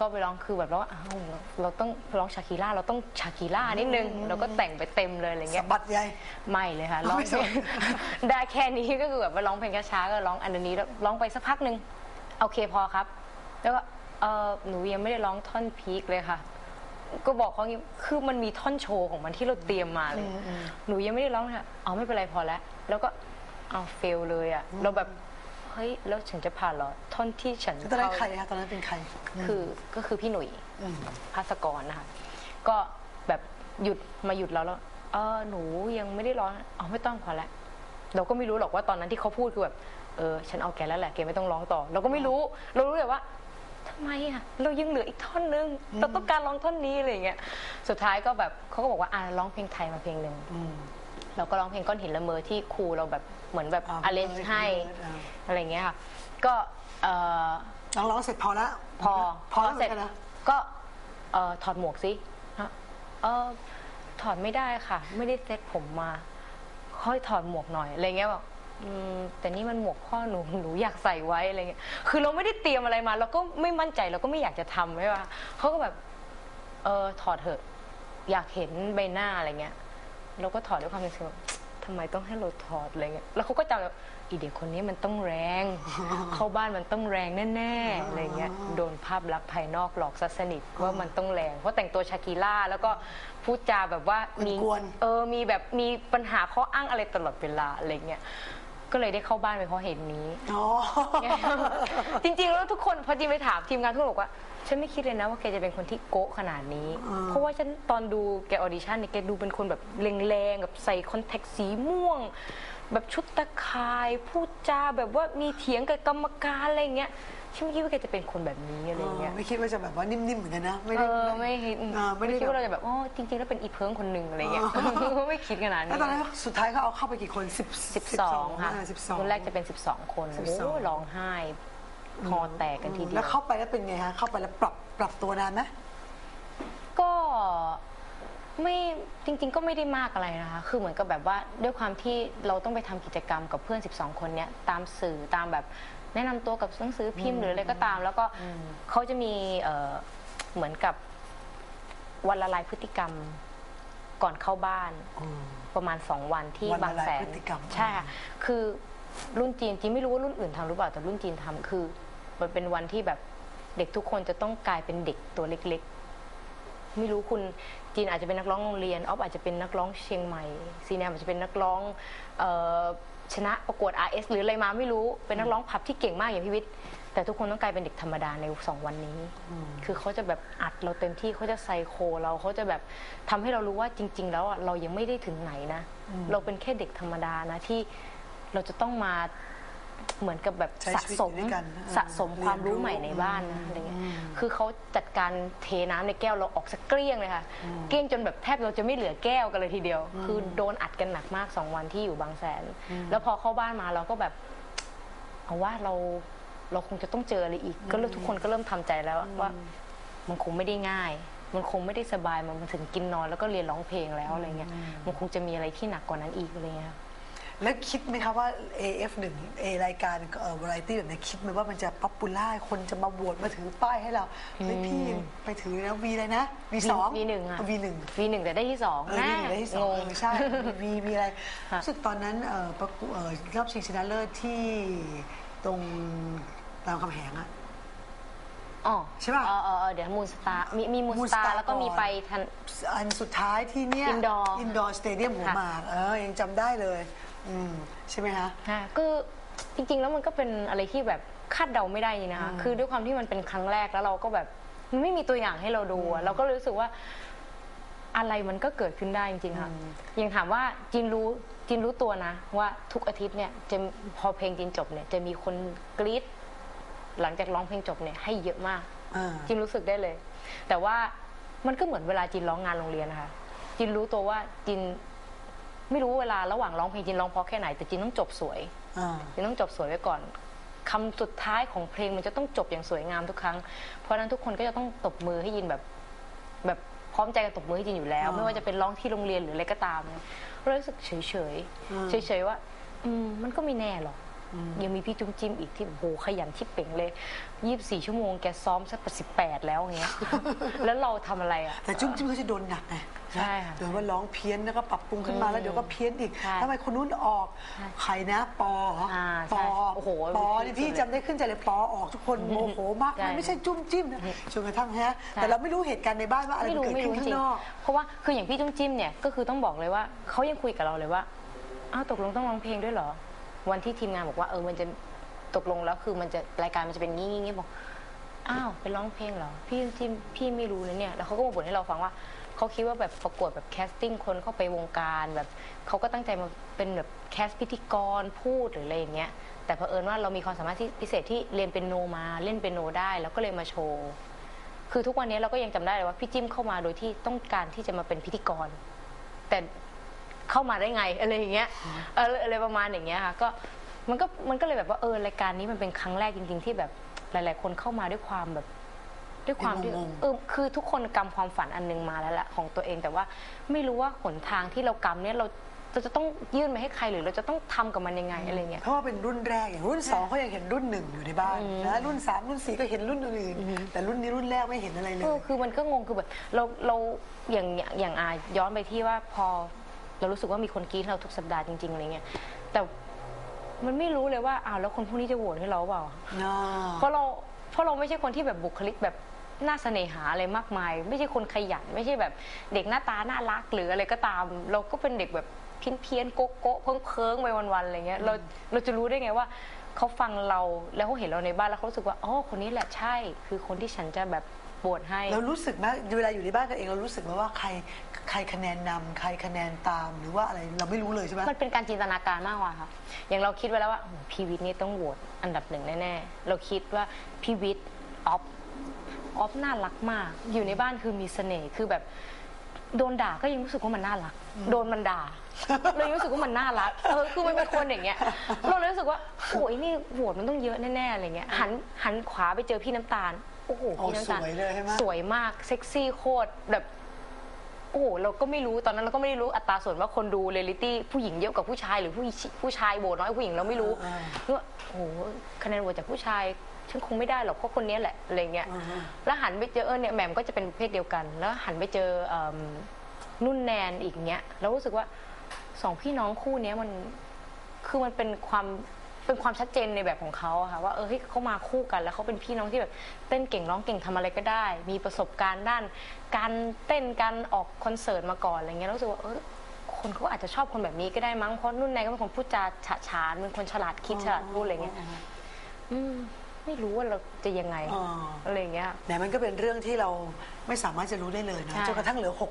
ก็ไปร้องคือแบบว่าอ้าวเราต้องร้องชาคีร่าเราต้องชาคีร่านิดนึงเราก็แต่งไปเต็มเลยอะไรสะเงี้ยบัดใหญ่ ไม่เลยค่ะเอาร้องไม่เพลงได้แค่นี้ก็คือแบบว่าร้องเพลงช้าๆก็ร้องอันนี้แล้วร้องไปสักพักหนึ่งโอเคพอครับ แล้วก็เออหนูยังไม่ได้ร้องท่อนพีคเลยค่ะ ก็บอกเขางี้คือมันมีท่อนโชว์ของมันที่เราเตรียมมาเลย หนูยังไม่ได้ร้องเลยค่ะเอาไม่เป็นไรพอแล้ว แล้วก็เอาเฟลเลยอะ เราแบบ เฮ้ยแล้วฉันจะผ่านเหรอท่อนที่ฉันตอนนั้นใครเข้าคะตอนนั้นเป็นใครคือก็คือพี่หนุ่ยอืมภาสกรนะคะก็แบบหยุดมาหยุดแล้วแล้วเออหนูยังไม่ได้ร้องอ๋อไม่ต้องพอแล้วเราก็ไม่รู้หรอกว่าตอนนั้นที่เขาพูดคือแบบเออฉันเอาแกแล้วแหละแกไม่ต้องร้องต่อ เราก็ไม่รู้ เรารู้แต่ว่าทำไมอะเรายังเหลืออีกท่อนนึงเราต้องการร้องท่อนนี้อะไรอย่างเงี้ยสุดท้ายก็แบบเขาก็บอกว่าอะร้องเพลงไทยมาเพลงหนึ่งอืมเราก็ร้องเพลงก้อนหินละเมอที่ครูเราแบบ เหมือนแบบอ่าอาเลนให้อ่าอะไรเงี้ยค่ะก็เอ่อร้องร้องเสร็จพอแล้วพอพอแล้วเสร็จหมือนกันนะก็เอ่อถอดหมวกสิฮะเออถอดไม่ได้ค่ะ ไม่ได้เซ็ตผมมาค่อยถอดหมวกหน่อยอะไรเงี้ยบอกอืมแต่นี่มันหมวกพ่อหนูหนูอยากใส่ไว้อะไรเงี้ย คือเราไม่ได้เตรียมอะไรมา เราก็ไม่มั่นใจเราก็ไม่อยากจะทำใช่ปะเขาก็แบบเออถอดเถอะ อยากเห็นใบหน้าอะไรเงี้ย เราก็ถอดด้วยความรู้สึกว่า ทำไมต้องให้เราถอดอะไรเงี้ยแล้วเขาก็จำแบบอีเด็กคนนี้มันต้องแรง เข้าบ้านมันต้องแรงแน่ๆอะไรเงี้ยโดนภาพลักษณ์ภายนอกหลอกซะสนิทว่ามันต้องแรงเพราะแต่งตัวชากีล่าแล้วก็พูดจาแบบว่ามีกวนเออมีแบบมีปัญหาข้ออ้างอะไรตลอดเวลาอะไรเงี้ย ก็เลยได้เข้าบ้านไปเพราะเหตุนี้ อ๋อ จริงๆแล้วทุกคนพอจีนไปถามทีมงานทุกคนบอกว่า ฉันไม่คิดเลยนะว่าแกจะเป็นคนที่โก๊ะขนาดนี้ อ่า เพราะว่าฉันตอนดูแกออดิชั่นเนี่ยแกดูเป็นคนแบบแรงๆแบบใส่คอนแทคสีม่วง แบบชุดตะข่ายพูดจาแบบว่ามีเถียงกับกรรมการอะไรเงี้ยฉันไม่คิดว่าแกจะเป็นคนแบบนี้อะไรเงี้ยไม่คิดว่าจะแบบว่านิ่มๆเหมือนกันนะไม่เอได้อไม่คิดอ่าไม่ไม่ได้คิดว่าเราแบบจะแบบอ๋อจริงๆแล้วเป็นอีเพิงคนหนึ่งอะไรเงี้ยไม่คิดขนาดแล้วนี้ตอนนั้นสุดท้ายเขาเอาเข้าไปกี่คนสิบสิบสองค่ะสิบสองรุ่นแรกจะเป็นสิบสองคนโอ้โห12ร้องไห้คอแตกกันทีเดียวแล้วเข้าไปแล้วเป็นไงฮะเข้าไปแล้วปรับปรับตัวนานไหมก็ ไม่จริง ๆ ก็ไม่ได้มากอะไรนะคะ คือเหมือนกับแบบว่าด้วยความที่เราต้องไปทำกิจกรรมกับเพื่อน 12 คนเนี้ยตามสื่อตามแบบแนะนำตัวกับหนังสือพิมพ์หรืออะไรก็ตาม แล้วก็เขาจะมีเอ่อเหมือนกับวันละลายพฤติกรรมก่อนเข้าบ้าน ประมาณ 2 วันที่วันละบางแสลายนพฤติกรรม ใช่ค่ะคือรุ่นจีนจีนไม่รู้ว่ารุ่นอื่นทำหรือเปล่าแต่รุ่นจีนทำคือ มันเป็นวันที่แบบเด็กทุกคนจะต้องกลายเป็นเด็กตัวเล็กๆ ไม่รู้คุณจีนอาจจะเป็นนักร้องโรงเรียนออฟอาจจะเป็นนักร้องเชียงใหม่ซีแนมอาจจะเป็นนักร้องเออชนะประกวด RS หรืออะไรมาไม่รู้เป็นนักร้องผับที่เก่งมากอย่างพี่วิทย์แต่ทุกคนต้องกลายเป็นเด็กธรรมดาในสองวันนี้ คือเขาจะแบบอัดเราเต็มที่เขาจะไซโคเราเขาจะแบบทำให้เรารู้ว่าจริง ๆ แล้วอะเรายังไม่ได้ถึงไหนนะ เราเป็นแค่เด็กธรรมดานะที่เราจะต้องมา เหมือนกับแบบใช้สะชีวิตสมอยู่ด้วยกันสะสมความรู้เรียนรู้ใหม่ในบ้านนะอืมอะไรเงี้ยอืมคือเขาจัดการเทน้ำในแก้วเราออกสักเกลี้ยงเลยค่ะเกลี้ยงจนแบบแทบเราจะไม่เหลือแก้วกันเลยทีเดียว คือโดนอัดกันหนักมากสองวันที่อยู่บางแสน แล้วพอเข้าบ้านมาเราก็แบบ เอาว่าเราเราคงจะต้องเจออะไรอีก ก็เริ่มทุกคนก็เริ่มทำใจแล้วว่า มันคงไม่ได้ง่าย มันคงไม่ได้สบายมันถึงกินนอนแล้วก็เรียนร้องเพลงแล้วอะไรเงี้ย มันคงจะมีอะไรที่หนักกว่านั้นอีกอะไรเงี้ยค่ะ แล้วคิดไหมคะว่า AF1 เอรายการเอ่อวาไรตี้แบบนี้คิดไหมว่ามันจะป๊อปปูล่าคนจะมาโหวตมาถือป้ายให้เราเฮ้ยพี่ไปถือแล้ววีอะไรนะวีสองวีหนึ่งอะ วีหนึ่ง วีหนึ่งแต่ได้ที่สองเออวีหนึ่งได้ที่สองงเองอใช่มีมีอะไรค่ะ รู้สึกตอนนั้นเอ่อประกวดเอ่อรอบชิงชนะเลิศที่ตรงรามคำแหงอะ อ๋อใช่ปะเออเออเออเดี๋ยวมูนสตาร์มีมีมูน Moon สตา Star ร์แล้วก็มีก่อน ไปทัน อันสุดท้ายที่เนี่ย Indoor อินดอร์สเตเดียมหัวค่ะ หมากเออยังจำได้เลย อืมใช่ไหมคะ ค่ะก็จริงๆ แล้วมันก็เป็นอะไรที่แบบคาดเดาไม่ได้นี่นะคะคือด้วยความที่มันเป็นครั้งแรกแล้วเราก็แบบมันไม่มีตัวอย่างให้เราดูอะเราก็รู้สึกว่าอะไรมันก็เกิดขึ้นได้จริงๆค่ะอย่างถามว่าจินรู้จินรู้ตัวนะ ว่าทุกอาทิตย์เนี่ยจะพอเพลงจินจบเนี่ยจะมีคนกรี๊ดหลังจากร้องเพลงจบเนี่ยให้เยอะมาก อ่า จินรู้สึกได้เลย แต่ว่ามันก็เหมือนเวลาจินร้องงานโรงเรียนนะคะ จินรู้ตัวว่าจิน ไม่รู้เวลาระหว่างร้องเพลงจินร้องเพราะแค่ไหนแต่จินต้องจบสวยอ่าจินต้องจบสวยไว้ก่อนคำสุดท้ายของเพลงมันจะต้องจบอย่างสวยงามทุกครั้ง เพราะฉะนั้นทุกคนก็จะต้องตบมือให้ยินแบบ แบบพร้อมใจกันตบมือให้จินอยู่แล้วอ่าไม่ว่าจะเป็นร้องที่โรงเรียนหรืออะไรก็ตามเรารู้สึกเฉยเฉยอืมเฉยเฉยๆว่า อืมมันก็ไม่แน่หรอก ยังมีพี่จุ้มจิ้มอีกที่โอ้โหขยันที่เป่งเลยยี่บสี่ชั่วโมงแกซ้อมสักสิบแปดแล้วอย่างเงี้ย แล้วเราทำอะไรอะ แต่จุ้มจิ้มเขาจะโดนหนักไงใช่ค่ะเดี๋ยวว่าร้องเพี้ยนแล้วก็ปรับปรุงขึ้นมาอืมแล้วเดี๋ยวก็เพี้ยนอีกใช่ทำไมคนนู้นออกใครนะปอเหรออ่าปใช่อโอ้โหปอนี่พี่สุดเลยจำได้ขึ้นใจเลยปอออกทุกคนโมโหมากใช่ มันไม่ใช่จุ้มจิ้มนะจนกระทั่งฮะใช่แต่เราไม่รู้เหตุการณ์ในบ้านว่าอะไรไม่มันรู้เกิดไม่ขึ้รู้นจข้าริงงนอกเพราะว่าคืออย่างพี่จุ้มจิ้มเนี่ยก็คือต้องบอกเลยว่าเขายังคุยกับเราเลยว่าอ้าวตกลงต้องร้องเพลงด้วยเหรอ วันที่ทีมงานบอกว่าเออมันจะตกลงแล้วคือมันจะรายการมันจะเป็นงี้งี้งี้บอกอ้าวเป็นร้องเพลงเหรอพี่จุ้มจิ้มพี่ไม่รู้เลยเนี่ยแล้วเขาก็มาบ่นให้เราฟังว่าเขาคิดว่าแบบประกวดแบบแคสติ้งคนเข้าไปวงการแบบเขาก็ตั้งใจมาเป็นแบบแคสพิธีกรพูดหรืออะไรอย่างเงี้ยแต่เผอิญว่าเรามีความสามารถที่พิเศษที่เรียนเป็นโนมาเล่นเป็นโนได้ แล้วก็เลยมาโชว์คือทุกวันนี้เราก็ยังจำได้เลยว่าพี่จิ้มเข้ามาโดยที่ต้องการที่จะมาเป็นพิธีกร แต่ เข้ามาได้ไงอะไรอย่างเงี้ยเอออะไรประมาณอย่างเงี้ยค่ะก็มันก็มันก็เลยแบบว่าเออรายการนี้มันเป็นครั้งแรกจริง ๆ ที่แบบหลาย ๆ คนเข้ามาด้วยความแบบด้วยความที่งงๆเออคือทุกคนกำความฝันอันหนึงมาแล้วแหละของตัวเองแต่ว่าไม่รู้ว่าหนทางที่เรากำเนี่ยเราเราจะต้องยื่นไปให้ใครหรือเราจะต้องทำกับมันยังไงอะไรเงี้ยเพราะว่าเป็นรุ่นแรกอย่างรุ่นสองเขายังเห็นรุ่นหนึ่งอยู่ในบ้านนะรุ่นสามรุ่นสี่ก็เห็นรุ่นอื่นๆแต่รุ่นนี้รุ่นแรกไม่เห็นอะไรเลเออยคือมันก็งงคือแบบเราเราอย่างอย่างอย่างอาย้อนไปที่ว่าพอ เรารู้สึกว่ามีคนกรีดเราทุกสัปดาห์จริงๆอะไรเงี้ยแต่มันไม่รู้เลยว่าอ้าวแล้วคนพวกนี้จะโหวตให้เราเปล่าอ่าเพราะเราเพราะเราไม่ใช่คนที่แบบบุคลิกแบบน่าเสน่หาอะไรมากมาย ไม่ใช่คนขยัน ไม่ใช่แบบเด็กหน้าตาน่ารักหรืออะไรก็ตาม เราก็เป็นเด็กแบบเพี้ยนเพี้ยนๆโก๊ะโก๊ะเพิ่งเคิงๆไปวันๆอะไรเงี้ยเราเราจะรู้ได้ไงว่าเขาฟังเราแล้วเขาเห็นเราในบ้านแล้วเขารู้สึกว่าอ๋อคนนี้แหละใช่ คือคนที่ฉันจะแบบ โหวตให้ เรารู้สึกไหมเวลาอยู่ในบ้านกันเองเรารู้สึกไหมว่าใครใครคะแนนนำใครคะแนนตามหรือว่าอะไรเราไม่รู้เลยใช่ไหมมันเป็นการจินตนาการมากกว่าค่ะ อย่างเราคิดไว้แล้วว่าโอ้โหพีวิทย์นี่ต้องโหวตอันดับหนึ่งแน่ๆ เราคิดว่าพีวิทย์ออฟออฟน่ารักมาก อยู่ในบ้านคือมีเสน่ห์ คือแบบโดนด่าก็ยังรู้สึกว่ามันน่ารัก โดนมันด่า เรายังรู้สึกว่ามันน่ารัก เออ คือมันเป็นคนอย่างเงี้ย เราเลยรู้สึกว่าโอ้ยนี่โหวตมันต้องเยอะแน่ๆ อะไรเงี้ย หันหันขวาไปเจอพี่น้ำตาล โอ้โหโอ้พี่น้ำตาลสวยเลยใช่ไหม สวยมากเซ็กซี่โคตรแบบโอ้โหเราก็ไม่รู้ตอนนั้นเราก็ไม่ได้รู้อัตราส่วนว่าคนดูเรยลิตี้ผู้หญิงเยอะกว่าผู้ชายหรือผู้ผู้ชายโหวตน้อยกว่าผู้หญิงเราไม่รู้อ่าว่าโอ้โหคะแนนโหวตจากผู้ชายฉันคงไม่ได้หรอกเพราะคนนี้แหละอะไรเงี้ยแล้วหันไปเจอเออเนี่ยแหม่มก็จะเป็นประเพศเดียวกัน แล้วหันไปเจอเอิ่มนุ่นแนนอีกเงี้ยแล้วรู้สึกว่าสองพี่น้องคู่เนี้ยมัน คือมันเป็นความ เป็นความชัดเจนในแบบของเขาอะค่ะว่าเออเฮ้ยเขามาคู่กันแล้วเขาเป็นพี่น้องที่แบบเต้นเก่งร้องเก่งทำอะไรก็ได้ มีประสบการณ์ด้าน การเต้นการออกคอนเสิร์ตมาก่อนอะไรเงี้ยแล้วรู้สึกว่าเออคนเขาอาจจะชอบคนแบบนี้ก็ได้มั้งเพราะนุ่นแนนก็เป็นคนพูดจาฉะฉานเป็นคนฉลาดคิดฉลาดพูดอะไรเงี้ยอืมไม่รู้ว่าเราจะยังไงอ๋ออะไรเงี้ย แต่มันก็เป็นเรื่องที่เราไม่สามารถจะรู้ได้เลยนะใช่ จนกระทั่งเหลือหก